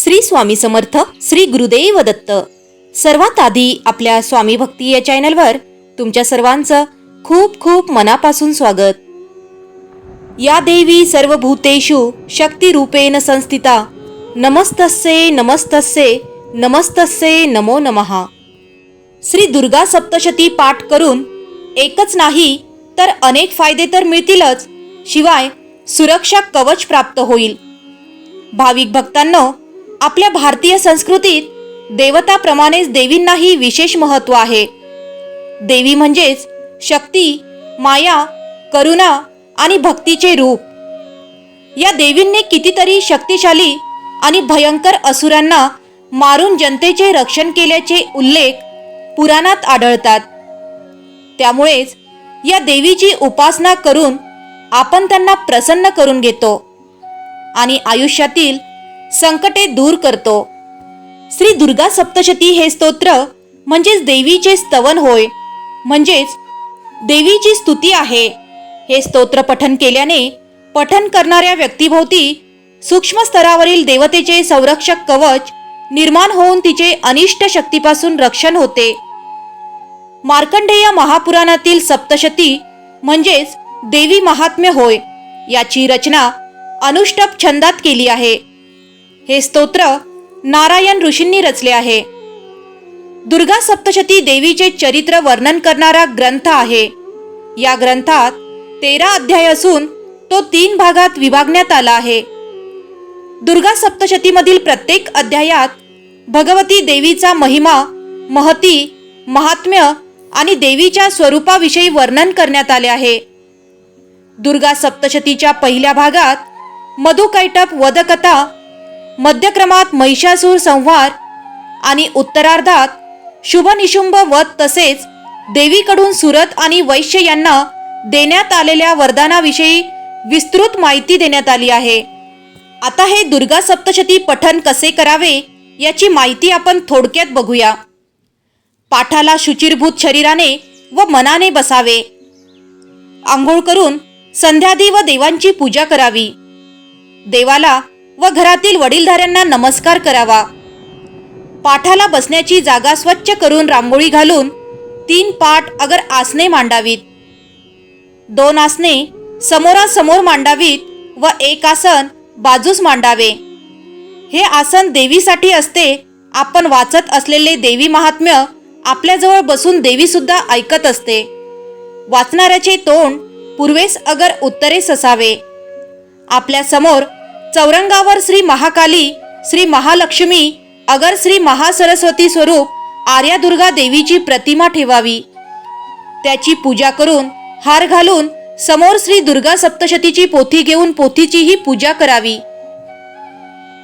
श्री स्वामी समर्थ श्री गुरुदेव दत्त. सर्वात आधी आपल्या स्वामी भक्ती या चॅनलवर तुमच्या सर्वांचं खूप खूप मनापासून स्वागत. या देवी सर्व भूतेषु शक्तिरूपेण संस्थिता. नमस्तस्ये नमस्तस्ये नमस्तस्ये नमो नमः. श्री दुर्गा सप्तशती पाठ करून एकच नाही तर अनेक फायदे तर मिळतीलच. शिवाय सुरक्षा कवच प्राप्त होईल. भाविक भक्तांनो आपल्या भारतीय संस्कृतीत देवताप्रमाणेच देवींनाही विशेष महत्त्व आहे. देवी म्हणजेच शक्ती माया करुणा आणि भक्तीचे रूप. या देवींनी कितीतरी शक्तिशाली आणि भयंकर असुरांना मारून जनतेचे रक्षण केल्याचे उल्लेख पुराणात आढळतात. त्यामुळेच या देवीची उपासना करून आपण त्यांना प्रसन्न करून घेतो आणि आयुष्यातील संकटे दूर करतो. श्री दुर्गा सप्तशती हे स्तोत्र म्हणजेच देवीचे स्तवन होय. म्हणजेच देवीची स्तुती आहे. हे स्तोत्र पठन केल्याने पठन करणाऱ्या व्यक्तीभोवती सूक्ष्म स्तरावरील देवतेचे संरक्षक कवच निर्माण होऊन तिचे अनिष्ट शक्तीपासून रक्षण होते. मार्कंडेय महापुराणातील सप्तशती म्हणजेच देवी महात्म्य होय. याची रचना अनुष्टप छंदात केली आहे. हे स्तोत्र नारायण ऋषींनी रचले आहे. दुर्गा सप्तशती देवीचे चरित्र वर्णन करणारा ग्रंथ आहे. या ग्रंथात तेरा अध्याय असून तो तीन भागात विभागण्यात आला आहे. दुर्गा सप्तशतीमधील प्रत्येक अध्यायात भगवती देवीचा महिमा महती महात्म्य आणि देवीच्या स्वरूपाविषयी वर्णन करण्यात आले आहे. दुर्गा सप्तशतीच्या पहिल्या भागात मधुकैटप वधकथा मध्यक्रमात महिषासूर संहार आणि उत्तरार्धात शुभनिशुंभ वध तसेच देवीकडून सुरत आणि वैश्य यांना देण्यात आलेल्या वरदानाविषयी विस्तृत माहिती देण्यात आली आहे. आता हे दुर्गा सप्तशती पठन कसे करावे याची माहिती आपण थोडक्यात बघूया. पाठाला शुचिरभूत शरीराने व मनाने बसावे. आंघोळ करून संध्यादी व देवांची पूजा करावी. देवाला व घरातील वडीलधाऱ्यांना नमस्कार करावा. पाठाला बसण्याची जागा स्वच्छ करून रांगोळी घालून तीन पाठ अगर आसने मांडावीत. दोन आसने समोरासमोर मांडावीत व एक आसन बाजूस मांडावे. हे आसन देवीसाठी असते आपण वाचत असलेले देवी महात्म्य आपल्याजवळ बसून देवीसुद्धा ऐकत असते. वाचणाऱ्याचे तोंड पूर्वेस अगर उत्तरेस असावे आपल्यासमोर चौरंगावर श्री महाकाली श्री महालक्ष्मी अगर श्री महासरस्वती स्वरूप आर्यादुर्गा देवीची प्रतिमा ठेवावी. त्याची पूजा करून हार घालून समोर श्री दुर्गा सप्तशतीची पोथी घेऊन पोथीचीही पूजा करावी.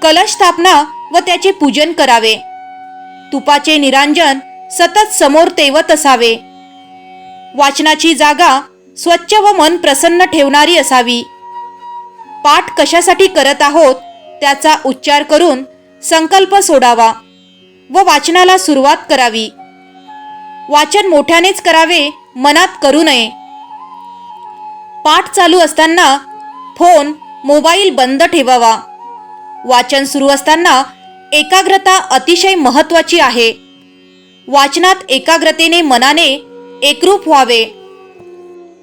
कलश स्थापना व त्याचे पूजन करावे. तुपाचे निरांजन सतत समोर तेवत असावे. वाचनाची जागा स्वच्छ व मन प्रसन्न ठेवणारी असावी. पाठ कशासाठी करत आहोत त्याचा उच्चार करून संकल्प सोडावा व वाचनाला सुरुवात करावी. वाचन मोठ्यानेच करावे मनात करू नये. पाठ चालू असताना फोन मोबाईल बंद ठेवावा. वाचन सुरू असताना एकाग्रता अतिशय महत्त्वाची आहे. वाचनात एकाग्रतेने मनाने एकरूप व्हावे.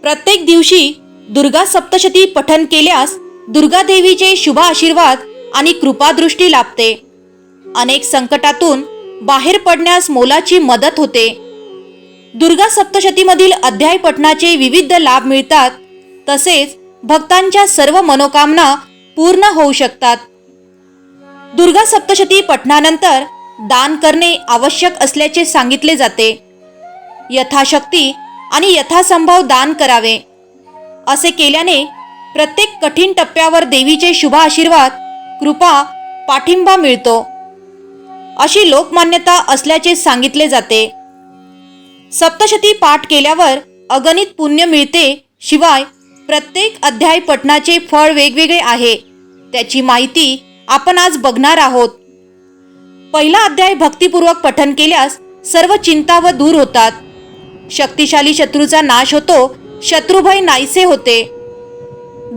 प्रत्येक दिवशी दुर्गा सप्तशती पठन केल्यास दुर्गा देवीचे शुभ आशीर्वाद आणि कृपादृष्टी लाभते. अनेक संकटातून बाहेर पडण्यास मोलाची मदत होते. दुर्गा सप्तशतीमधील अध्याय पठणाचे विविध लाभ मिळतात तसेच भक्तांच्या सर्व मनोकामना पूर्ण होऊ शकतात. दुर्गा सप्तशती पठणानंतर दान करणे आवश्यक असल्याचे सांगितले जाते. यथाशक्ती आणि यथासंभव दान करावे. असे केल्याने प्रत्येक कठीण टप्प्यावर देवीचे शुभ आशीर्वाद कृपा पाठिंबा मिळतो. अशी लोकमान्यता असल्याचे सांगितले जाते. सप्तशती पाठ केल्यावर अगणित पुण्य मिळते शिवाय प्रत्येक अध्याय पठणाचे फळ वेगवेगळे आहे. त्याची माहिती आपण आज बघणार आहोत. पहिला अध्याय भक्तिपूर्वक पठन केल्यास सर्व चिंता व दूर होतात. शक्तिशाली शत्रूचा नाश होतो शत्रुभय नाहीसे होते.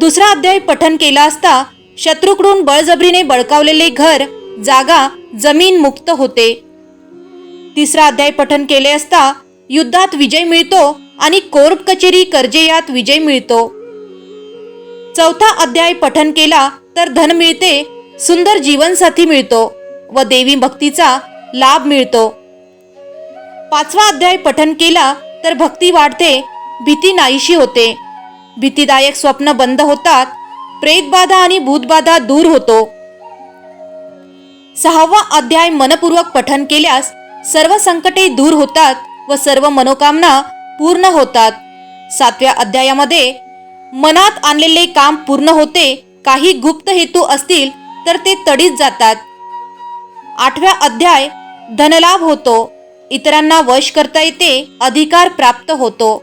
दुसरा अध्याय पठन केला असता शत्रूकडून बळजबरीने बळकावलेले घर जागा जमीन मुक्त होते. तिसरा अध्याय पठन केले असता युद्धात विजय मिळतो आणि कोर्ट कचेरी कर्जेयात विजय मिळतो. चौथा अध्याय पठन केला तर धन मिळते सुंदर जीवनसाथी मिळतो व देवी भक्तीचा लाभ मिळतो. पाचवा अध्याय पठन केला तर भक्ती वाढते भीती नाहीशी होते. भीतीदायक स्वप्न बंद होतात प्रेतबाधा आणि भूतबाधा दूर होतो. सहावा अध्याय मनपूर्वक पठन केल्यास सर्व संकटे दूर होतात व सर्व मनोकामना पूर्ण होतात. सातव्या अध्यायामध्ये मनात आणलेले काम पूर्ण होते काही गुप्त हेतू असतील तर ते तडीत जातात. आठव्या अध्याय धनलाभ होतो. इतरांना वश करता येते अधिकार प्राप्त होतो.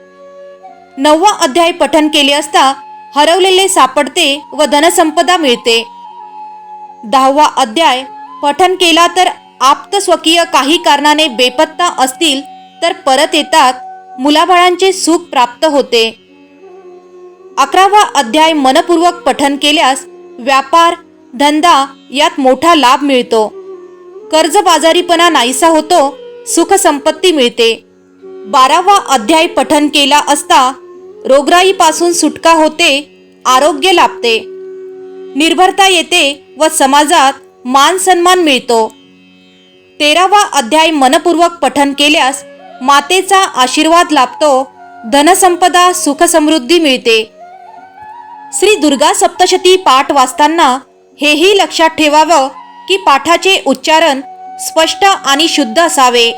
नववा अध्याय पठन केले असता हरवलेले सापडते व धनसंपदा मिळते. दहावा अध्याय पठन केला तर आप्त स्वकीय काही कारणाने बेपत्ता असतील तर परत येतात मुलाबाळांचे सुख प्राप्त होते. अकरावा अध्याय मनपूर्वक पठन केल्यास व्यापार धंदा यात मोठा लाभ मिळतो. कर्जबाजारीपणा नाहीसा होतो सुखसंपत्ती मिळते. बारावा अध्याय पठन केला असता रोगराईपासून सुटका होते आरोग्य लाभते. निर्भरता येते व समाजात मान सन्मान मिळतो. तेरावा अध्याय मनपूर्वक पठन केल्यास मातेचा आशीर्वाद लाभतो धनसंपदा सुखसमृद्धी मिळते. श्री दुर्गा सप्तशती पाठ वाचताना हेही लक्षात ठेवावं की पाठाचे उच्चारण स्पष्ट आणि शुद्ध असावे.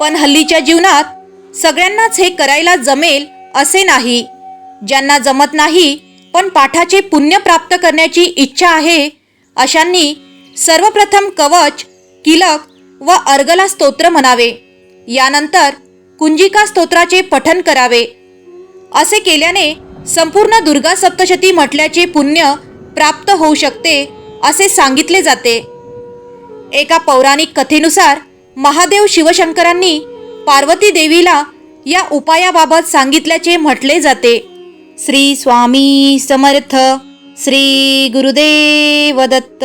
पण हल्लीच्या जीवनात सगळ्यांनाच हे करायला जमेल असे नाही. ज्यांना जमत नाही पण पाठाचे पुण्य प्राप्त करण्याची इच्छा आहे अशांनी सर्वप्रथम कवच किलक व अर्गला स्तोत्र म्हणावे. यानंतर कुंजिका स्तोत्राचे पठन करावे. असे केल्याने संपूर्ण दुर्गा सप्तशती म्हटल्याचे पुण्य प्राप्त होऊ शकते असे सांगितले जाते. एका पौराणिक कथेनुसार महादेव शिवशंकरांनी पार्वती देवीला या उपायाबाबत सांगितल्याचे म्हटले जाते. श्री स्वामी समर्थ श्री गुरुदेव दत्त.